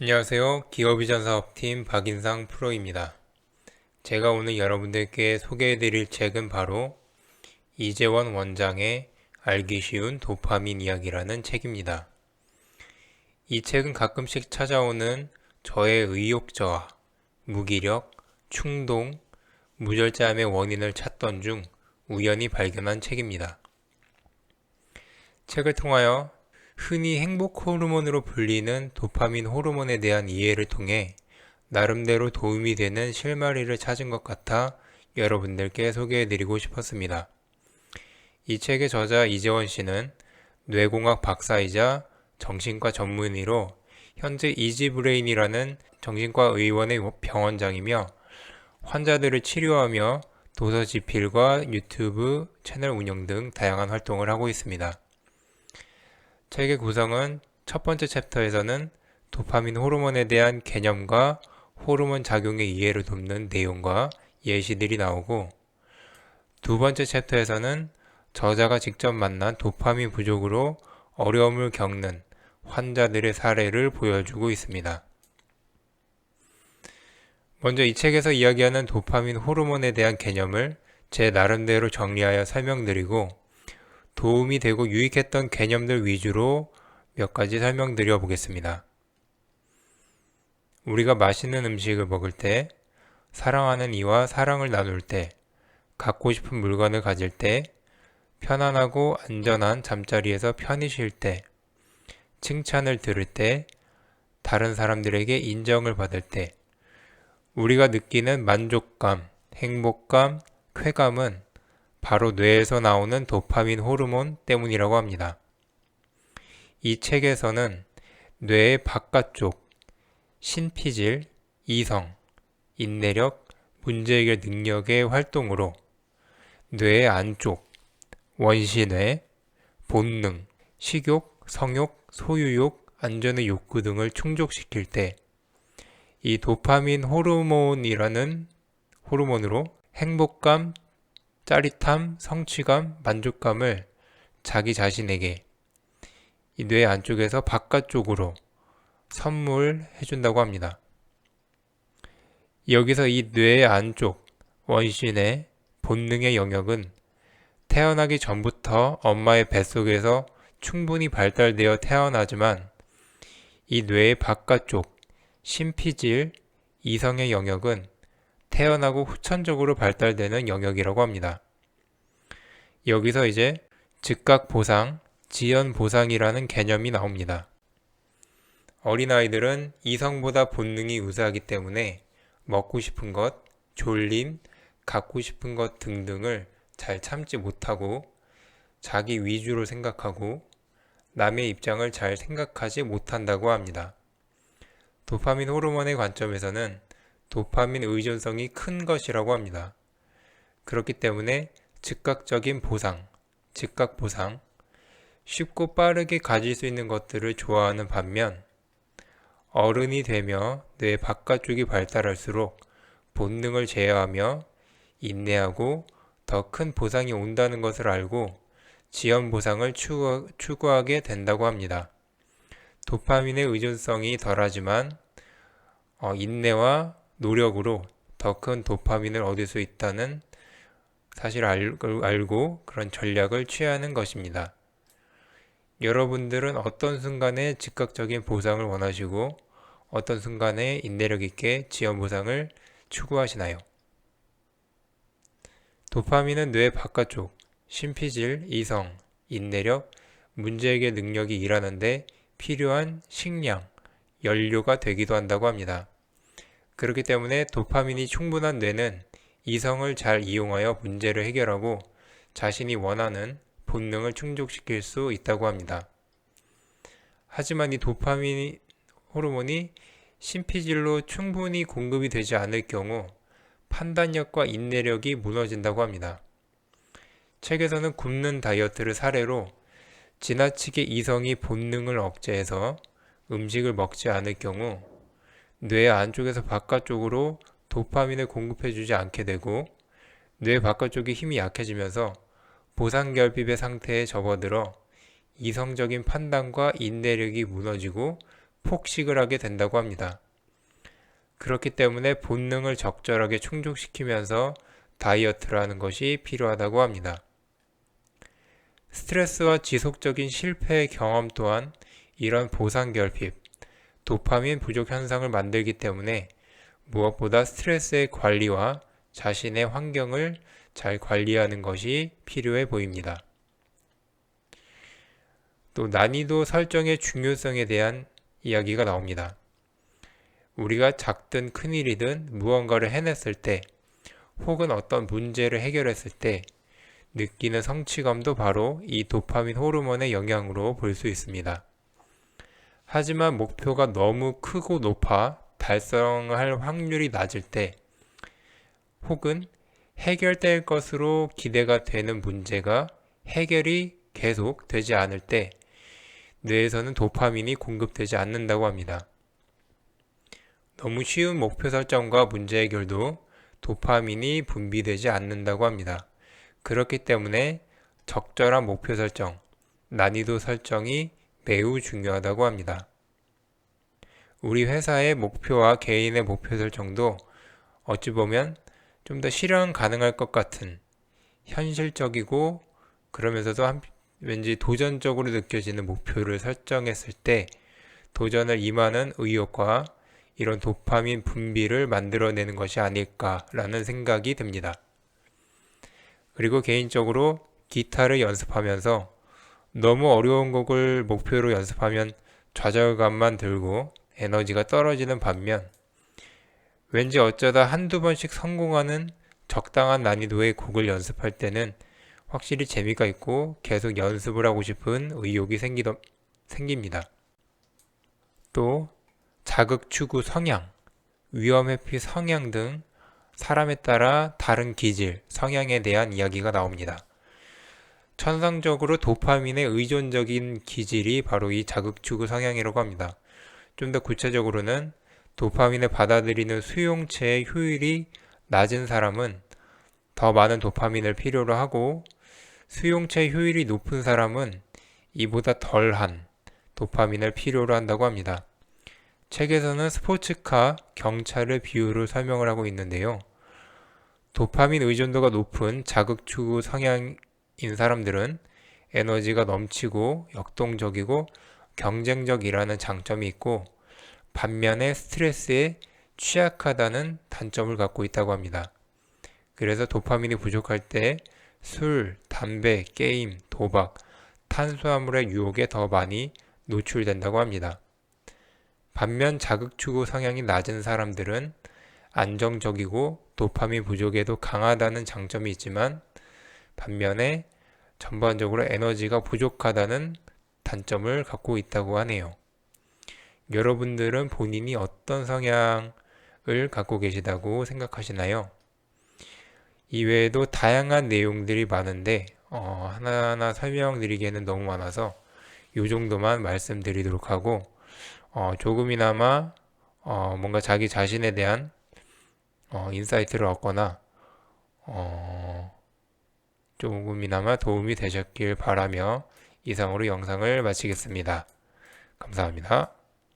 안녕하세요. 기업이전 사업팀 박인상 프로입니다. 제가 오늘 여러분들께 소개해드릴 책은 바로 이재원 원장의 알기 쉬운 도파민 이야기라는 책입니다. 이 책은 가끔씩 찾아오는 저의 의욕 저하, 무기력, 충동, 무절제함의 원인을 찾던 중 우연히 발견한 책입니다. 책을 통하여 흔히 행복 호르몬으로 불리는 도파민 호르몬에 대한 이해를 통해 나름대로 도움이 되는 실마리를 찾은 것 같아 여러분들께 소개해드리고 싶었습니다. 이 책의 저자 이재원 씨는 뇌공학 박사이자 정신과 전문의로 현재 이지브레인이라는 정신과 의원의 병원장이며 환자들을 치료하며 도서 집필과 유튜브 채널 운영 등 다양한 활동을 하고 있습니다. 책의 구성은 첫 번째 챕터에서는 도파민 호르몬에 대한 개념과 호르몬 작용의 이해를 돕는 내용과 예시들이 나오고 두 번째 챕터에서는 저자가 직접 만난 도파민 부족으로 어려움을 겪는 환자들의 사례를 보여주고 있습니다. 먼저 이 책에서 이야기하는 도파민 호르몬에 대한 개념을 제 나름대로 정리하여 설명드리고 도움이 되고 유익했던 개념들 위주로 몇 가지 설명드려 보겠습니다. 우리가 맛있는 음식을 먹을 때, 사랑하는 이와 사랑을 나눌 때, 갖고 싶은 물건을 가질 때, 편안하고 안전한 잠자리에서 편히 쉴 때, 칭찬을 들을 때, 다른 사람들에게 인정을 받을 때, 우리가 느끼는 만족감, 행복감, 쾌감은 바로 뇌에서 나오는 도파민 호르몬 때문이라고 합니다. 이 책에서는 뇌의 바깥쪽, 신피질, 이성, 인내력, 문제해결 능력의 활동으로 뇌의 안쪽, 원시뇌, 본능, 식욕, 성욕, 소유욕, 안전의 욕구 등을 충족시킬 때 이 도파민 호르몬이라는 호르몬으로 행복감, 짜릿함, 성취감, 만족감을 자기 자신에게 이 뇌 안쪽에서 바깥쪽으로 선물해 준다고 합니다. 여기서 이 뇌의 안쪽 원신의 본능의 영역은 태어나기 전부터 엄마의 뱃속에서 충분히 발달되어 태어나지만 이 뇌의 바깥쪽 심피질 이성의 영역은 태어나고 후천적으로 발달되는 영역이라고 합니다. 여기서 이제 즉각 보상, 지연 보상이라는 개념이 나옵니다. 어린아이들은 이성보다 본능이 우세하기 때문에 먹고 싶은 것, 졸림, 갖고 싶은 것 등등을 잘 참지 못하고 자기 위주로 생각하고 남의 입장을 잘 생각하지 못한다고 합니다. 도파민 호르몬의 관점에서는 도파민 의존성이 큰 것이라고 합니다. 그렇기 때문에 즉각적인 보상, 즉각 보상, 쉽고 빠르게 가질 수 있는 것들을 좋아하는 반면 어른이 되며 뇌 바깥쪽이 발달할수록 본능을 제어하며 인내하고 더 큰 보상이 온다는 것을 알고 지연 보상을 추구, 추구하게 된다고 합니다. 도파민의 의존성이 덜하지만 어, 인내와 노력으로 더 큰 도파민을 얻을 수 있다는 사실을 알고 그런 전략을 취하는 것입니다. 여러분들은 어떤 순간에 즉각적인 보상을 원하시고 어떤 순간에 인내력 있게 지연 보상을 추구하시나요? 도파민은 뇌 바깥쪽, 심피질, 이성, 인내력, 문제 해결 능력이 일하는데 필요한 식량, 연료가 되기도 한다고 합니다. 그렇기 때문에 도파민이 충분한 뇌는 이성을 잘 이용하여 문제를 해결하고 자신이 원하는 본능을 충족시킬 수 있다고 합니다. 하지만 이 도파민 호르몬이 심피질로 충분히 공급이 되지 않을 경우 판단력과 인내력이 무너진다고 합니다. 책에서는 굶는 다이어트를 사례로 지나치게 이성이 본능을 억제해서 음식을 먹지 않을 경우 뇌 안쪽에서 바깥쪽으로 도파민을 공급해주지 않게 되고 뇌 바깥쪽이 힘이 약해지면서 보상결핍의 상태에 접어들어 이성적인 판단과 인내력이 무너지고 폭식을 하게 된다고 합니다. 그렇기 때문에 본능을 적절하게 충족시키면서 다이어트를 하는 것이 필요하다고 합니다. 스트레스와 지속적인 실패의 경험 또한 이런 보상 결핍, 도파민 부족 현상을 만들기 때문에 무엇보다 스트레스의 관리와 자신의 환경을 잘 관리하는 것이 필요해 보입니다. 또 난이도 설정의 중요성에 대한 이야기가 나옵니다. 우리가 작든 큰일이든 무언가를 해냈을 때 혹은 어떤 문제를 해결했을 때 느끼는 성취감도 바로 이 도파민 호르몬의 영향으로 볼 수 있습니다. 하지만 목표가 너무 크고 높아 달성할 확률이 낮을 때 혹은 해결될 것으로 기대가 되는 문제가 해결이 계속 되지 않을 때 뇌에서는 도파민이 공급되지 않는다고 합니다. 너무 쉬운 목표 설정과 문제 해결도 도파민이 분비되지 않는다고 합니다. 그렇기 때문에 적절한 목표 설정, 난이도 설정이 매우 중요하다고 합니다. 우리 회사의 목표와 개인의 목표 설정도 어찌 보면 좀 더 실현 가능할 것 같은 현실적이고 그러면서도 한, 왠지 도전적으로 느껴지는 목표를 설정했을 때 도전을 임하는 의욕과 이런 도파민 분비를 만들어내는 것이 아닐까라는 생각이 듭니다. 그리고 개인적으로 기타를 연습하면서 너무 어려운 곡을 목표로 연습하면 좌절감만 들고 에너지가 떨어지는 반면 왠지 어쩌다 한두 번씩 성공하는 적당한 난이도의 곡을 연습할 때는 확실히 재미가 있고 계속 연습을 하고 싶은 의욕이 생기더, 생깁니다. 또 자극 추구 성향, 위험 회피 성향 등 사람에 따라 다른 기질, 성향에 대한 이야기가 나옵니다. 천상적으로 도파민에 의존적인 기질이 바로 이 자극 추구 성향이라고 합니다. 좀 더 구체적으로는 도파민을 받아들이는 수용체의 효율이 낮은 사람은 더 많은 도파민을 필요로 하고 수용체 효율이 높은 사람은 이보다 덜한 도파민을 필요로 한다고 합니다. 책에서는 스포츠카, 경찰의 비율을 설명을 하고 있는데요. 도파민 의존도가 높은 자극 추구 성향 인 사람들은 에너지가 넘치고 역동적이고 경쟁적이라는 장점이 있고 반면에 스트레스에 취약하다는 단점을 갖고 있다고 합니다. 그래서 도파민이 부족할 때 술, 담배, 게임, 도박, 탄수화물의 유혹에 더 많이 노출된다고 합니다. 반면 자극 추구 성향이 낮은 사람들은 안정적이고 도파민 부족에도 강하다는 장점이 있지만 반면에 전반적으로 에너지가 부족하다는 단점을 갖고 있다고 하네요. 여러분들은 본인이 어떤 성향을 갖고 계시다고 생각하시나요? 이외에도 다양한 내용들이 많은데 어, 하나하나 설명드리기에는 너무 많아서 이 정도만 말씀드리도록 하고 어, 조금이나마 어, 뭔가 자기 자신에 대한 어, 인사이트를 얻거나 어, 조금이나마 도움이 되셨길 바라며 이상으로 영상을 마치겠습니다. 감사합니다.